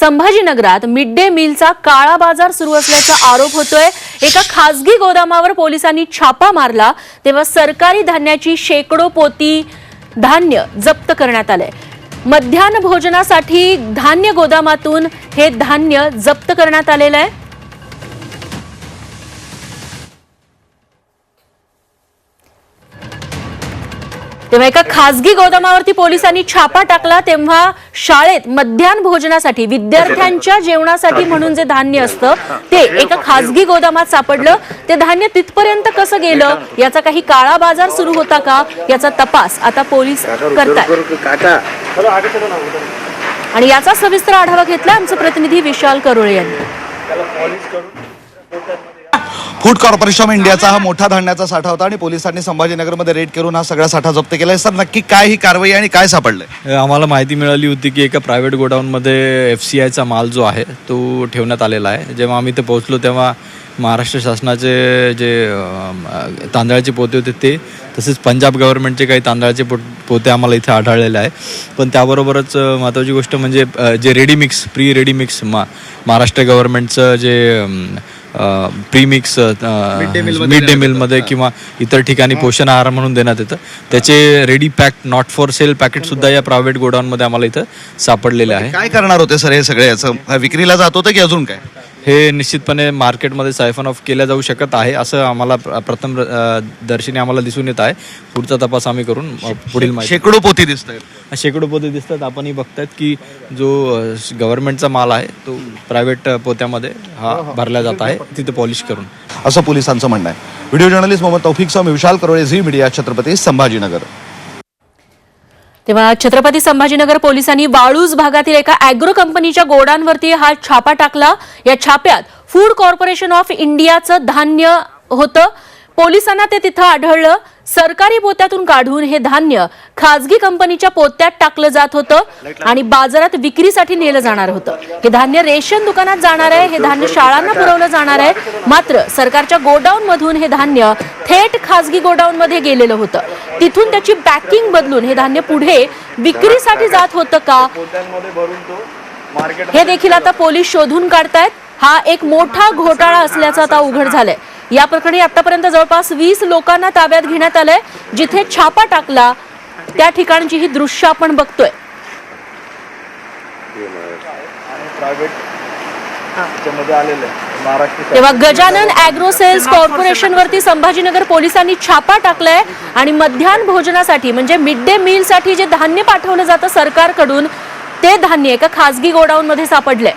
संभाजीनगरात mid day मीलचा काळा बाजार सुरू असल्याचा आरोप होतोय. एका खासगी गोदामावर पोलिसांनी छापा मारला तेव्हा सरकारी धान्याची शेकडो पोती धान्य जप्त करण्यात आलंय. मध्यान्ह भोजनासाठी धान्य गोदामातून हे धान्य जप्त करण्यात आलेलं आहे. तेव्हा एका खासगी गोदामावरती पोलिसांनी छापा टाकला तेव्हा शाळेत मध्यान्ह भोजनासाठी विद्यार्थ्यांच्या जेवणासाठी म्हणून जे धान्य असतं ते एका खासगी गोदामात सापडलं. ते धान्य तिथपर्यंत कसं गेलं याचा काही काळा बाजार सुरू होता का याचा तपास आता पोलीस करतात आणि याचा सविस्तर आढावा घेतला आमचे प्रतिनिधी विशाल करोळे यांनी. फूड कॉर्पोरेशन ऑफ इंडियाचा हा मोठा धान्याचा साठा होता आणि पोलिसांनी संभाजीनगरमध्ये रेड करून हा सगळा साठा जप्त केलाय सर नक्की काय ही कारवाई आणि काय सापडलंय? आम्हाला माहिती मिळाली होती की एका प्रायव्हेट गोडाऊनमध्ये एफ सी आयचा माल जो आहे तो ठेवण्यात आलेला आहे. जेव्हा आम्ही ते पोहोचलो तेव्हा महाराष्ट्र शासनाचे जे तांदळाचे पोते होते ते तसेच पंजाब गव्हर्नमेंटचे काही तांदळाचे पो पोते आम्हाला इथे आढळलेले आहे. पण त्याबरोबरच महत्त्वाची गोष्ट म्हणजे जे ready mix pre ready mix मा महाराष्ट्र गव्हर्नमेंटचं जे प्री मिक्स मिड डे मिलमध्ये किंवा इतर ठिकाणी पोषण आहार म्हणून देण्यात येतं. त्याचे ready pack not for sale packet सुद्धा या प्रायव्हेट गोडाऊनमध्ये आम्हाला इथं सापडलेले आहे. काय करणार होते सर हे सगळे? याचं विक्रीला जात होतं की अजून काय? हे निश्चितपणे मार्केटमध्ये सायफन ऑफ केल्या जाऊ शकत आहे असं आम्हाला प्र- प्रथम दर्शनी आम्हाला दिसून येत आहे. पुढचा तपास आम्ही करून पुढील माहिती शेकडो पोती दिसत आहेत. शेकडो पोते दिसतात. आपणही बघतायत की जो गव्हर्नमेंटचा माल आहे तो प्रायव्हेट पोत्यामध्ये हा भरला जात आहे. तिथे पॉलिश करून. असं पोलिसांचं म्हणणं आहे. व्हिडिओ जर्नलिस्ट मोहम्मद तौफिकसह मी विशाल करोळे झी मीडिया छत्रपती संभाजीनगर. तेव्हा छत्रपती संभाजीनगर पोलिसांनी वाळूज भागातील एका अॅग्रो कंपनीच्या गोडांवरती हा छापा टाकला. या छाप्यात फूड कॉर्पोरेशन ऑफ इंडियाचं धान्य होतं. पोलिसांना ते तिथं आढळलं. सरकारी पोत्यातून काढून हे धान्य खाजगी कंपनीच्या पोत्यात टाकलं जात होतं आणि बाजारात विक्रीसाठी नेलं जाणार होतं. हे धान्य रेशन दुकानात जाणार आहे हे धान्य शाळांना पुरवलं जाणार आहे. मात्र सरकारच्या गोडाऊन मधून हे धान्य थेट खाजगी गोडाऊन मध्ये गेलेलं होतं. तिथून त्याची पॅकिंग बदलून हे धान्य पुढे विक्रीसाठी जात होतं का? हे देखील आता पोलीस शोधून काढतायत. हा एक मोठा घोटाळा असल्याचं आता उघड झालंय. या प्रकरणी आतापर्यंत जवळपास वीस लोकांना ताब्यात घेण्यात आलंय. जिथे छापा टाकला त्या ठिकाणची ही दृश्य आपण बघतोय. तेव्हा गजानन अॅग्रो सेल्स कॉर्पोरेशन वरती संभाजीनगर पोलिसांनी छापा टाकलाय आणि मध्यान्ह भोजनासाठी म्हणजे मिड डे मील साठी जे धान्य पाठवलं जातं सरकारकडून ते धान्य एका खासगी गोडाऊन मध्ये सापडलंय.